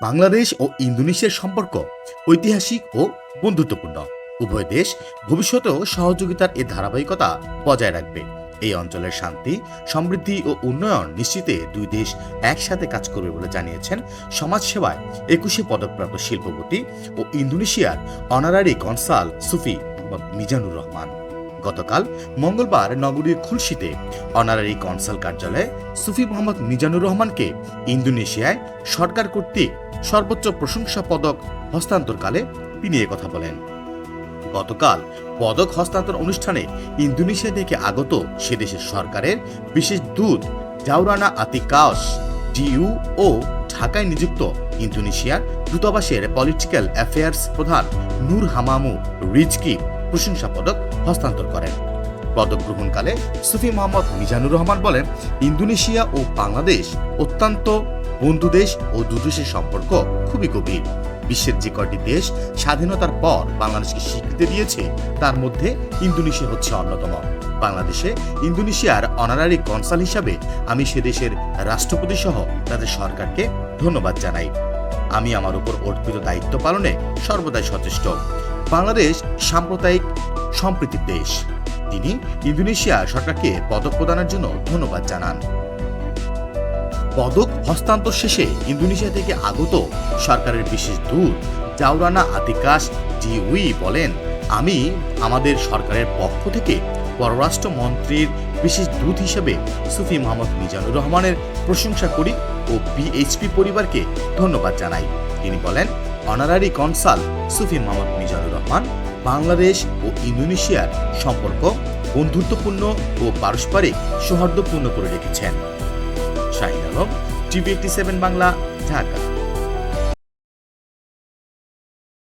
বাংলাদেশ ও ইন্দোনেশিয়ার সম্পর্ক ঐতিহাসিক ও বন্ধুত্বপূর্ণ। উভয় দেশ ভবিষ্যতেও সহযোগিতার এ ধারাবাহিকতা বজায় রাখবে। এই অঞ্চলের শান্তি, সমৃদ্ধি ও উন্নয়ন নিশ্চিতে দুই দেশ একসাথে কাজ করবে বলে জানিয়েছেন সমাজসেবায় একুশে পদকপ্রাপ্ত শিল্পপতি ও ইন্দোনেশিয়ার অনারারি কনসাল সুফি মিজানুর রহমান। গতকাল মঙ্গলবার নগরীর খুলশিতে অনারারি কনসাল কার্যালয়ে সুফি মোহাম্মদ মিজানুর রহমানকে ইন্দোনেশিয়ায় সরকার কর্তৃক সর্বোচ্চ প্রশংসা পদক হস্তান্তরকালে তিনি কথা বলেন। গতকাল পদক হস্তান্তর অনুষ্ঠানে ইন্দোনেশিয়া থেকে আগত সে দেশের সরকারের বিশেষ দূত জাউরানা আতিকাস ডিইউ ও ঢাকায় নিযুক্ত ইন্দোনেশিয়ার দূতাবাসের পলিটিক্যাল অ্যাফেয়ার্স প্রধান নূর হামামু রিজকি প্রশংসা পদক হস্তান্তর করেন। পদক গ্রহণকালে সুফি মোহাম্মদ মিজানুর রহমান বলেন, ইন্দোনেশিয়া ও বাংলাদেশ অত্যন্ত বন্ধু দেশ ও দুদেশের সম্পর্ক খুবই গভীর। বিশ্বের যে কয়টি দেশ স্বাধীনতার পর বাংলাদেশকে স্বীকৃতি দিয়েছে, তার মধ্যে ইন্দোনেশিয়া হচ্ছে অন্যতম। বাংলাদেশে ইন্দোনেশিয়ার অনারারি কনসাল হিসাবে আমি সে দেশের রাষ্ট্রপতি সহ তাদের সরকারকে ধন্যবাদ জানাই। আমি আমার উপর অর্পিত দায়িত্ব পালনে সর্বদাই সচেষ্ট। বাংলাদেশ সাম্প্রদায়িক সম্প্রীতির দেশ। তিনি ইন্দোনেশিয়া সরকারকে পদক প্রদানের জন্য ধন্যবাদ জানান। পদক হস্তান্তর শেষে ইন্দোনেশিয়া থেকে আগত সরকারের বিশেষ দূত জাউরানা আতিকাস ডিউই বলেন, আমি আমাদের সরকারের পক্ষ থেকে পররাষ্ট্র মন্ত্রীর বিশেষ দূত হিসেবে সুফি মোহাম্মদ মিজানুর রহমানের প্রশংসা করি ও বিএইচপি পরিবারকে ধন্যবাদ জানাই। তিনি বলেন, অনারারি কনসাল সুফি মোহাম্মদ মিজানুর রহমান বাংলাদেশ ও ইন্দোনেশিয়ার সম্পর্ক বন্ধুত্বপূর্ণ ও পারস্পরিক সৌহার্দ্যপূর্ণ করে রেখেছেন। Shahin Alam, TV seven Bangla, Dhaka.